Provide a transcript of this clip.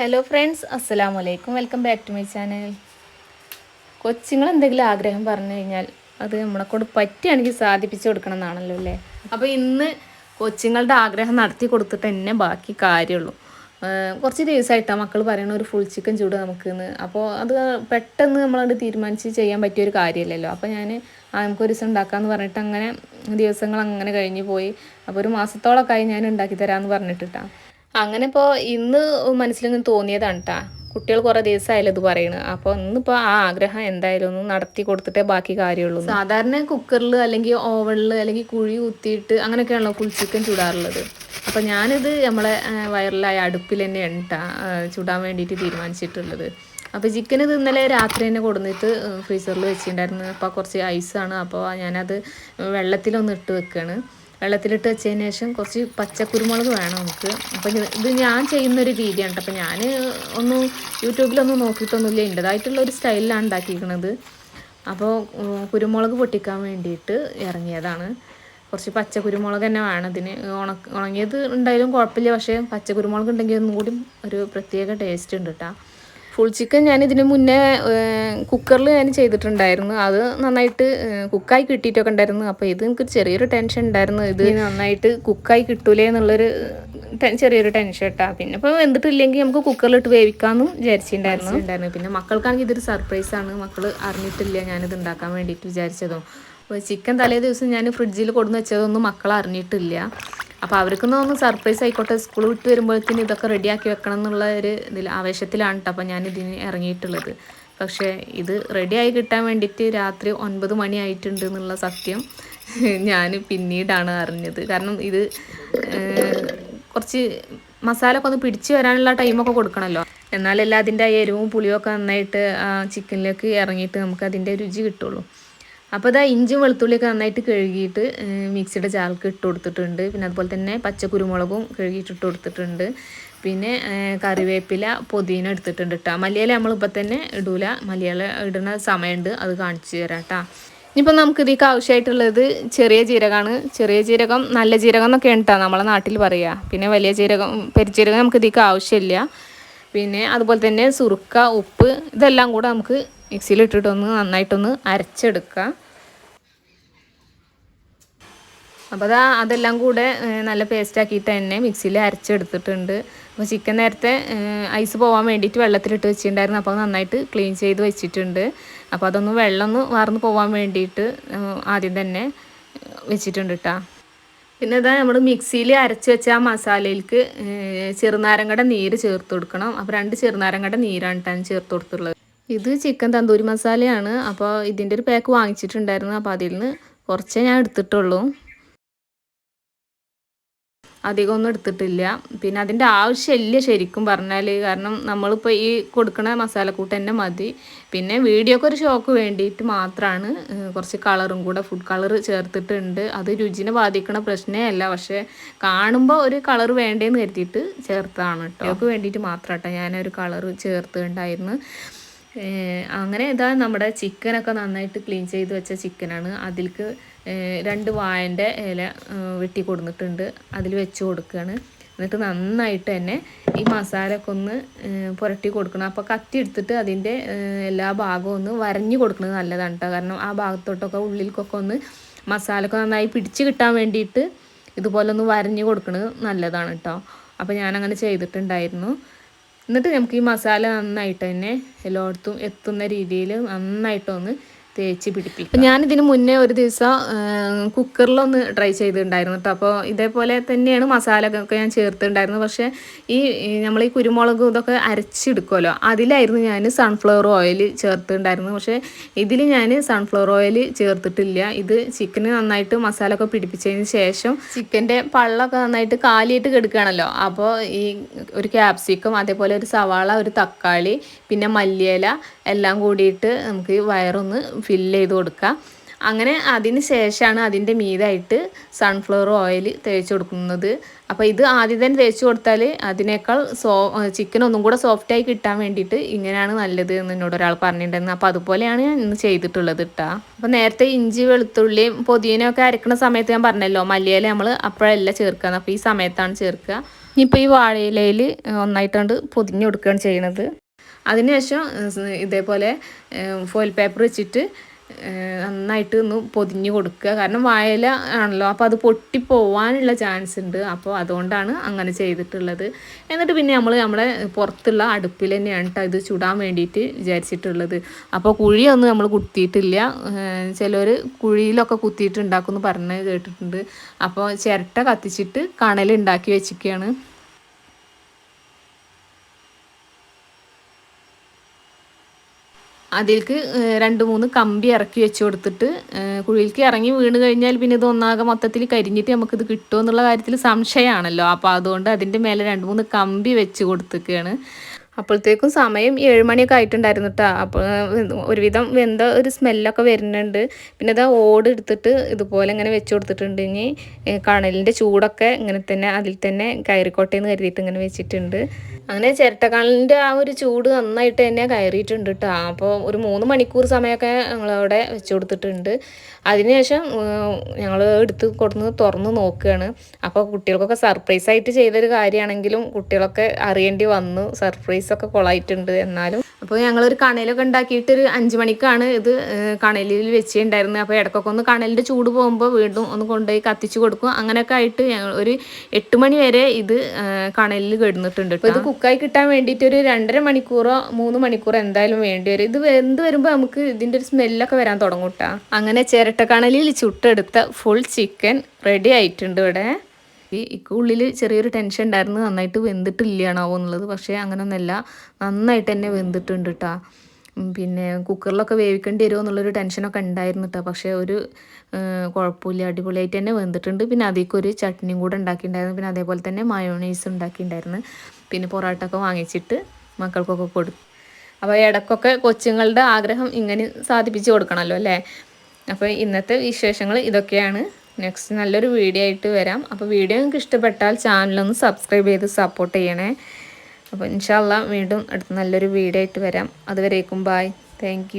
Hello friends അസ്സലാമു അലൈക്കും welcome back to my channel കൊച്ചുങ്ങൾ എന്തെങ്കിലും ആഗ്രഹം പറഞ്ഞു കഴിഞ്ഞാൽ അത് നമ്മളെ കൊണ്ട് പറ്റുകയാണെങ്കിൽ സാധിപ്പിച്ചു കൊടുക്കണം എന്നാണല്ലോ അല്ലേ? അപ്പോൾ ഇന്ന് കൊച്ചുങ്ങളുടെ ആഗ്രഹം നടത്തി കൊടുത്തിട്ട് തന്നെ ബാക്കി കാര്യമുള്ളൂ. കുറച്ച് ദിവസമായിട്ടാണ് മക്കൾ പറയണ ഒരു ഫുൾ ചിക്കൻ ചൂട് നമുക്കിന്ന്. അപ്പോൾ അത് പെട്ടെന്ന് നമ്മളത് തീരുമാനിച്ച് ചെയ്യാൻ പറ്റിയ ഒരു കാര്യമല്ലല്ലോ. അപ്പോൾ ഞാൻ നമുക്കൊരു ദിവസം ഉണ്ടാക്കാമെന്ന് പറഞ്ഞിട്ട് അങ്ങനെ ദിവസങ്ങൾ അങ്ങനെ കഴിഞ്ഞ് പോയി. അപ്പോൾ ഒരു മാസത്തോളമൊക്കെ ആയി ഞാൻ ഉണ്ടാക്കി തരാമെന്ന് പറഞ്ഞിട്ടിട്ടാണ് അങ്ങനെ ഇപ്പോൾ ഇന്ന് മനസ്സിലൊന്നും തോന്നിയതാണ് കേട്ടാ കുട്ടികൾ കുറേ ദിവസമായാലും ഇത് പറയുന്നത് അപ്പോൾ ഇന്നിപ്പോൾ ആ ആഗ്രഹം എന്തായാലും ഒന്ന് നടത്തി കൊടുത്തിട്ടേ ബാക്കി കാര്യമുള്ളൂ. സാധാരണ കുക്കറിൽ അല്ലെങ്കിൽ ഓവനിൽ അല്ലെങ്കിൽ കുഴി കുത്തിയിട്ട് അങ്ങനെയൊക്കെയാണല്ലോ ഫുൾ ചിക്കൻ ചൂടാറുള്ളത്. അപ്പോൾ ഞാനിത് നമ്മളെ വയറിലായ അടുപ്പിൽ തന്നെയാണ് കേട്ടാ ചൂടാൻ വേണ്ടിയിട്ട് തീരുമാനിച്ചിട്ടുള്ളത്. അപ്പോൾ ചിക്കൻ ഇത് ഇന്നലെ രാത്രി തന്നെ കൊടുന്നിട്ട് ഫ്രീസറിൽ വെച്ചിട്ടുണ്ടായിരുന്നു. അപ്പോൾ കുറച്ച് ഐസാണ്. അപ്പോൾ ഞാനത് വെള്ളത്തിലൊന്ന് ഇട്ട് വെക്കുകയാണ് വെള്ളത്തിലിട്ട് വെച്ചതിന് ശേഷം കുറച്ച് പച്ചക്കുരുമുളക് വേണം നമുക്ക്. അപ്പം ഇത് ഞാൻ ചെയ്യുന്നൊരു രീതിയാണ് അപ്പം ഞാൻ ഒന്ന് യൂട്യൂബിലൊന്നും നോക്കിയിട്ടൊന്നുമില്ല. എന്റെതായിട്ടുള്ള ഒരു സ്റ്റൈലിലാണ് ഉണ്ടാക്കിയിരിക്കുന്നത് അപ്പോൾ കുരുമുളക് പൊട്ടിക്കാൻ വേണ്ടിയിട്ട് ഇറങ്ങിയതാണ്. കുറച്ച് പച്ച കുരുമുളക് തന്നെ വേണം ഇതിന്. ഉണക്ക് ഉണങ്ങിയത് ഉണ്ടായാലും കുഴപ്പമില്ല. പക്ഷേ പച്ച കുരുമുളക് ഉണ്ടെങ്കിൽ ഒന്നും കൂടി ഒരു പ്രത്യേക ടേസ്റ്റ് ഉണ്ട് കേട്ടോ ഫുൾ ചിക്കൻ ഞാൻ ഇതിന് മുന്നേ കുക്കറിൽ ഞാൻ ചെയ്തിട്ടുണ്ടായിരുന്നു. അത് നന്നായിട്ട് കുക്കായി കിട്ടിയിട്ടൊക്കെ ഉണ്ടായിരുന്നു. അപ്പോൾ ഇത് എനിക്ക് ചെറിയൊരു ടെൻഷൻ ഉണ്ടായിരുന്നു. ഇത് നന്നായിട്ട് കുക്കായി കിട്ടൂലേ എന്നുള്ളൊരു ചെറിയൊരു ടെൻഷൻ ഇട്ടാ. പിന്നെ ഇപ്പോൾ വെന്തിട്ടില്ലെങ്കിൽ നമുക്ക് കുക്കറിലിട്ട് വേവിക്കാമെന്നും വിചാരിച്ചിട്ടുണ്ടായിരുന്നു. ഉണ്ടായിരുന്നു പിന്നെ മക്കൾക്കാണെങ്കിൽ ഇതൊരു സർപ്രൈസ് ആണ്. മക്കൾ അറിഞ്ഞിട്ടില്ല ഞാനിത് ഉണ്ടാക്കാൻ വേണ്ടിയിട്ട് വിചാരിച്ചതും. അപ്പോൾ ചിക്കൻ തലേ ദിവസം ഞാൻ ഫ്രിഡ്ജിൽ കൊടുന്ന് വെച്ചതൊന്നും മക്കൾ അറിഞ്ഞിട്ടില്ല. അപ്പോൾ അവർക്കൊന്നും ഒന്ന് സർപ്രൈസ് ആയിക്കോട്ടെ. സ്കൂൾ വിട്ട് വരുമ്പോഴത്തേന് ഇതൊക്കെ റെഡിയാക്കി വെക്കണം എന്നുള്ള ഒരു ഇതിൽ ആവേശത്തിലാണ് കേട്ടോ അപ്പോൾ ഞാൻ ഇതിന് ഇറങ്ങിയിട്ടുള്ളത്. പക്ഷേ ഇത് റെഡിയായി കിട്ടാൻ വേണ്ടിയിട്ട് രാത്രി ഒൻപത് മണി ആയിട്ടുണ്ട് എന്നുള്ള സത്യം ഞാൻ പിന്നീടാണ് അറിഞ്ഞത്. കാരണം ഇത് കുറച്ച് മസാല ഒക്കെ ഒന്ന് പിടിച്ച് വരാനുള്ള ടൈമൊക്കെ കൊടുക്കണമല്ലോ എന്നാലല്ല അതിന്റെ ആ എരിവും പുളിയും ഒക്കെ നന്നായിട്ട് ആ ചിക്കനിലേക്ക് ഇറങ്ങിയിട്ട് നമുക്ക് അതിന്റെ രുചി കിട്ടുള്ളൂ. അപ്പോൾ ഇതാ ഇഞ്ചും വെളുത്തുള്ളിയൊക്കെ നന്നായിട്ട് കഴുകിയിട്ട് മിക്സിയുടെ ചാൽക്ക് ഇട്ട് കൊടുത്തിട്ടുണ്ട്. പിന്നെ അതുപോലെ തന്നെ പച്ചക്കുരുമുളകും കഴുകിയിട്ട് ഇട്ട് കൊടുത്തിട്ടുണ്ട്. പിന്നെ കറിവേപ്പില പുതിന എടുത്തിട്ടുണ്ട് കേട്ടോ മലയാളം നമ്മളിപ്പോൾ തന്നെ ഇടൂല. മലയാളം ഇടുന്ന സമയമുണ്ട്. അത് കാണിച്ചു തരാം കേട്ടോ ഇനിയിപ്പോൾ നമുക്ക് ഇതിലേക്ക് ആവശ്യമായിട്ടുള്ളത് ചെറിയ ജീരകമാണ്. ചെറിയ ജീരകം നല്ല ജീരകം എന്നൊക്കെയാണ് കേട്ടോ നമ്മളെ നാട്ടിൽ പറയുക പിന്നെ വലിയ ജീരകം പെരിജീരകം നമുക്ക് ഇതിലേക്ക് ആവശ്യമില്ല. പിന്നെ അതുപോലെ തന്നെ സുറുക്ക ഉപ്പ് ഇതെല്ലാം കൂടെ നമുക്ക് മിക്സിയിൽ ഇട്ടിട്ടൊന്ന് നന്നായിട്ടൊന്ന് അരച്ചെടുക്കുക. അപ്പോൾ അതാ അതെല്ലാം കൂടെ നല്ല പേസ്റ്റ് ആക്കിയിട്ട് തന്നെ മിക്സിയിൽ അരച്ചെടുത്തിട്ടുണ്ട്. അപ്പോൾ ചിക്കൻ നേരത്തെ ഐസ് പോകാൻ വേണ്ടിയിട്ട് വെള്ളത്തിലിട്ട് വെച്ചിട്ടുണ്ടായിരുന്നു. അപ്പോൾ നന്നായിട്ട് ക്ലീൻ ചെയ്ത് വെച്ചിട്ടുണ്ട്. അപ്പോൾ അതൊന്ന് വെള്ളം ഒന്ന് വാർന്ന് പോകാൻ വേണ്ടിയിട്ട് ആദ്യം തന്നെ വെച്ചിട്ടുണ്ട് കേട്ടോ പിന്നെ ഇതാ നമ്മൾ മിക്സിയിൽ അരച്ച് വെച്ച ആ മസാലയിലേക്ക് ചെറുനാരങ്ങയുടെ നീര് ചേർത്ത് കൊടുക്കണം. അപ്പോൾ രണ്ട് ചെറുനാരങ്ങയുടെ നീരാണ് കേട്ടോ ചേർത്ത് കൊടുത്തുള്ളത് ഇത് ചിക്കൻ തന്തൂരി മസാലയാണ്. അപ്പോൾ ഇതിന്റെ ഒരു പാക്ക് വാങ്ങിച്ചിട്ടുണ്ടായിരുന്നു. അപ്പോൾ അതിൽ നിന്ന് കുറച്ചേ ഞാൻ എടുത്തിട്ടുള്ളൂ. അധികം ഒന്നും എടുത്തിട്ടില്ല. പിന്നെ അതിന്റെ ആവശ്യമില്ല ശരിക്കും പറഞ്ഞാൽ കാരണം നമ്മളിപ്പോൾ ഈ കൊടുക്കുന്ന മസാലക്കൂട്ട് തന്നെ മതി. പിന്നെ വീഡിയോക്ക് ഒരു ഷോക്ക് വേണ്ടിയിട്ട് മാത്രമാണ് കുറച്ച് കളറും കൂടെ ഫുഡ് കളർ ചേർത്തിട്ടുണ്ട്. അത് രുചിനെ ബാധിക്കുന്ന പ്രശ്നമേ അല്ല. പക്ഷേ കാണുമ്പോൾ ഒരു കളർ വേണ്ടേന്ന് കരുതിയിട്ട് ചേർത്താണ് കേട്ടോ വേണ്ടിയിട്ട് മാത്രം കേട്ടോ ഞാനൊരു കളർ ചേർത്തിട്ടുണ്ടായിരുന്നു. അങ്ങനെ ഇതാ നമ്മുടെ ചിക്കനൊക്കെ നന്നായിട്ട് ക്ലീൻ ചെയ്ത് വെച്ച ചിക്കനാണ്. അതിലേക്ക് രണ്ട് വായന്റെ ഇല വെട്ടി കൊടുത്തിട്ടുണ്ട് അതിൽ വെച്ച് കൊടുക്കുകയാണ് എന്നിട്ട് നന്നായിട്ട് തന്നെ ഈ മസാല ഒക്കെ ഒന്ന് പുരട്ടി കൊടുക്കണം. അപ്പോൾ കത്തി എടുത്തിട്ട് അതിന്റെ എല്ലാ ഭാഗവും ഒന്ന് വരഞ്ഞു കൊടുക്കുന്നത് നല്ലതാണ് കേട്ടോ കാരണം ആ ഭാഗത്തോട്ടൊക്കെ ഉള്ളിലേക്കൊക്കെ ഒന്ന് മസാലയൊക്കെ നന്നായി പിടിച്ച് കിട്ടാൻ വേണ്ടിയിട്ട് ഇതുപോലെ ഒന്ന് വരഞ്ഞു കൊടുക്കുന്നത് നല്ലതാണ് കേട്ടോ അപ്പോൾ ഞാനങ്ങനെ ചെയ്തിട്ടുണ്ടായിരുന്നു. എന്നിട്ട് നമുക്ക് ഈ മസാല നന്നായിട്ട് തന്നെ എല്ലായിടത്തും എത്തുന്ന രീതിയിൽ നന്നായിട്ടൊന്ന് തേച്ച് പിടിപ്പിക്കും ഞാനിതിന് മുന്നേ ഒരു ദിവസം കുക്കറിലൊന്ന് ട്രൈ ചെയ്തിട്ടുണ്ടായിരുന്നു കേട്ടോ അപ്പോൾ ഇതേപോലെ തന്നെയാണ് മസാല ഒക്കെ ഞാൻ ചേർത്തിട്ടുണ്ടായിരുന്നത്. പക്ഷേ ഈ നമ്മൾ ഈ കുരുമുളക് ഇതൊക്കെ അരച്ചെടുക്കുമല്ലോ അതിലായിരുന്നു ഞാൻ സൺഫ്ലവർ ഓയിൽ ചേർത്തിട്ടുണ്ടായിരുന്നു പക്ഷേ ഇതിൽ ഞാൻ സൺഫ്ലവർ ഓയിൽ ചേർത്തിട്ടില്ല. ഇത് ചിക്കന് നന്നായിട്ട് മസാല ഒക്കെ പിടിപ്പിച്ചതിന് ശേഷം ചിക്കന്റെ പള്ളൊക്കെ നന്നായിട്ട് കാലിയിട്ട് കെടുക്കുകയാണല്ലോ അപ്പോൾ ഈ ഒരു ക്യാപ്സിക്കം അതേപോലെ ഒരു സവാള ഒരു തക്കാളി പിന്നെ മല്ലിയില എല്ലാം കൂടിയിട്ട് നമുക്ക് വയറൊന്ന് ഫില്ല് ചെയ്ത് കൊടുക്കുക. അങ്ങനെ അതിന് ശേഷമാണ് അതിന്റെ മീതായിട്ട് സൺഫ്ലവർ ഓയിൽ തേച്ച് കൊടുക്കുന്നത്. അപ്പോൾ ഇത് ആദ്യം തന്നെ തേച്ച് കൊടുത്താൽ അതിനേക്കാൾ സോ ചിക്കൻ ഒന്നും കൂടെ സോഫ്റ്റായി കിട്ടാൻ വേണ്ടിയിട്ട് ഇങ്ങനെയാണ് നല്ലത് എന്ന് എന്നോട് ഒരാൾ പറഞ്ഞിട്ടുണ്ടായിരുന്നു. അപ്പോൾ അതുപോലെയാണ് ഞാൻ ഇന്ന് ചെയ്തിട്ടുള്ളത് കേട്ടോ അപ്പോൾ നേരത്തെ ഇഞ്ചി വെളുത്തുള്ളിയും പുതിനയൊക്കെ അരക്കുന്ന സമയത്ത് ഞാൻ പറഞ്ഞല്ലോ മല്ലിയില നമ്മൾ അപ്പോഴല്ല ചേർക്കുക. അപ്പോൾ ഈ സമയത്താണ് ചേർക്കുക. ഇനിയിപ്പോൾ ഈ വാഴയിലയിൽ ഒന്നായിട്ടാണ്ട് പൊതിഞ്ഞ് കൊടുക്കുകയാണ് ചെയ്യണത്. അതിനുശേഷം ഇതേപോലെ ഫോയിൽ പേപ്പർ വെച്ചിട്ട് നന്നായിട്ട് ഒന്ന് പൊതിഞ്ഞ് കൊടുക്കുക. കാരണം വായല ആണല്ലോ അപ്പോൾ അത് പൊട്ടിപ്പോവാനുള്ള ചാൻസ് ഉണ്ട്. അപ്പോൾ അതുകൊണ്ടാണ് അങ്ങനെ ചെയ്തിട്ടുള്ളത്. എന്നിട്ട് പിന്നെ നമ്മൾ നമ്മുടെ പുറത്തുള്ള അടുപ്പിൽ തന്നെയാണ് ഇത് ചുടാൻ വേണ്ടിയിട്ട് വിചാരിച്ചിട്ടുള്ളത്. അപ്പോൾ കുഴിയൊന്നും നമ്മൾ കുത്തിയിട്ടില്ല. ചിലർ കുഴിയിലൊക്കെ കുത്തിയിട്ട് ഉണ്ടാക്കുമെന്ന് പറഞ്ഞ് കേട്ടിട്ടുണ്ട്. അപ്പോൾ ചിരട്ട കത്തിച്ചിട്ട് കണൽ ഉണ്ടാക്കി വെച്ചിരിക്കുകയാണ്. അതിലേക്ക് രണ്ട് മൂന്ന് കമ്പി ഇറക്കി വെച്ച് കൊടുത്തിട്ട് കുഴിയിലേക്ക് ഇറങ്ങി വീണ് കഴിഞ്ഞാൽ പിന്നെ ഇത് ഒന്നാകെ മൊത്തത്തിൽ കരിഞ്ഞിട്ട് നമുക്കിത് കിട്ടുമോ എന്നുള്ള കാര്യത്തിൽ സംശയമാണല്ലോ. അപ്പോൾ അതുകൊണ്ട് അതിന്റെ മേലെ രണ്ട് മൂന്ന് കമ്പി വെച്ച് കൊടുത്തിരിക്കുകയാണ്. അപ്പോഴത്തേക്കും സമയം ഏഴ് മണിയൊക്കെ ആയിട്ടുണ്ടായിരുന്നു കേട്ടോ അപ്പോൾ ഒരുവിധം വെന്ത ഒരു സ്മെല്ലൊക്കെ വരുന്നുണ്ട്. പിന്നെ ഇതാ ഓട് എടുത്തിട്ട് ഇതുപോലെ ഇങ്ങനെ വെച്ച് കൊടുത്തിട്ടുണ്ട്. ഇനി കണലിന്റെ ചൂടൊക്കെ ഇങ്ങനെ തന്നെ അതിൽ തന്നെ കയറിക്കോട്ടെ എന്ന് കരുതിയിട്ട് ഇങ്ങനെ വെച്ചിട്ടുണ്ട്. അങ്ങനെ ചിരട്ടക്കാലിന്റെ ആ ഒരു ചൂട് നന്നായിട്ട് തന്നെ കയറിയിട്ടുണ്ട് കേട്ടോ അപ്പോൾ ഒരു മൂന്ന് മണിക്കൂർ സമയമൊക്കെ ഞങ്ങളവിടെ വെച്ച് കൊടുത്തിട്ടുണ്ട്. അതിനുശേഷം ഞങ്ങൾ എടുത്ത് കൊടുന്ന് തുറന്ന് നോക്കുകയാണ്. അപ്പോൾ കുട്ടികൾക്കൊക്കെ സർപ്രൈസ് ആയിട്ട് ചെയ്തൊരു കാര്യമാണെങ്കിലും കുട്ടികളൊക്കെ അറിയേണ്ടി വന്നു. സർപ്രൈസ് ഒക്കെ കൊളായിട്ടുണ്ട് എന്നാലും. അപ്പോൾ ഞങ്ങളൊരു കണയിലൊക്കെ ഉണ്ടാക്കിയിട്ട് ഒരു അഞ്ച് മണിക്കാണ് ഇത് കണലിൽ വെച്ചിട്ടുണ്ടായിരുന്നത്. അപ്പോൾ ഇടയ്ക്കൊക്കെ ഒന്ന് കണലിന്റെ ചൂട് പോകുമ്പോൾ വീണ്ടും ഒന്ന് കൊണ്ടുപോയി കത്തിച്ചു കൊടുക്കും. അങ്ങനെയൊക്കെ ആയിട്ട് ഞങ്ങൾ ഒരു എട്ട് മണി വരെ ഇത് കണലിൽ കിടന്നിട്ടുണ്ട് അപ്പോൾ ഇത് കുക്കായി കിട്ടാൻ വേണ്ടിയിട്ട് ഒരു രണ്ടര മണിക്കൂറോ മൂന്ന് മണിക്കൂറോ എന്തായാലും വേണ്ടി വരും. ഇത് എന്ത് വരുമ്പോൾ നമുക്ക് ഇതിന്റെ ഒരു സ്മെല്ലൊക്കെ വരാൻ തുടങ്ങും കേട്ടോ അങ്ങനെ ചിരട്ടക്കണലിൽ ചുട്ടെടുത്ത ഫുൾ ചിക്കൻ റെഡി ആയിട്ടുണ്ട് ഇവിടെ. ഉള്ളിൽ ചെറിയൊരു ടെൻഷൻ ഉണ്ടായിരുന്നു. നന്നായിട്ട് വെന്തിട്ടില്ലാണാവോ എന്നുള്ളത്. പക്ഷേ അങ്ങനെയൊന്നുമല്ല നന്നായിട്ട് തന്നെ വെന്തിട്ടുണ്ട് കേട്ടോ പിന്നെ കുക്കറിലൊക്കെ വേവിക്കേണ്ടി വരുമോ എന്നുള്ളൊരു ടെൻഷനൊക്കെ ഉണ്ടായിരുന്നു കേട്ടോ പക്ഷേ ഒരു കുഴപ്പമില്ല. അടിപൊളിയായിട്ട് തന്നെ വെന്തിട്ടുണ്ട്. പിന്നെ അതിലേക്ക് ഒരു ചട്നിയും കൂടെ ഉണ്ടാക്കിയിട്ടുണ്ടായിരുന്നു. പിന്നെ അതേപോലെ തന്നെ മയോണൈസ് ഉണ്ടാക്കിയിട്ടുണ്ടായിരുന്നു. പിന്നെ പൊറോട്ട ഒക്കെ വാങ്ങിച്ചിട്ട് മക്കൾക്കൊക്കെ കൊടുത്തു അപ്പോൾ ഇടയ്ക്കൊക്കെ കൊച്ചുങ്ങളുടെ ആഗ്രഹം ഇങ്ങനെ സാധിപ്പിച്ച് കൊടുക്കണമല്ലോ അല്ലേ? അപ്പോൾ ഇന്നത്തെ വിശേഷങ്ങൾ ഇതൊക്കെയാണ്. നെക്സ്റ്റ് നല്ലൊരു വീഡിയോ ആയിട്ട് വരാം. അപ്പോൾ വീഡിയോ നിങ്ങൾക്ക് ഇഷ്ടപ്പെട്ടാൽ ചാനലൊന്ന് സബ്സ്ക്രൈബ് ചെയ്ത് സപ്പോർട്ട് ചെയ്യണേ. അപ്പോൾ ഇൻഷാല്ല വീണ്ടും അടുത്ത നല്ലൊരു വീഡിയോ ആയിട്ട് വരാം. അതുവരേക്കും ബായ് താങ്ക്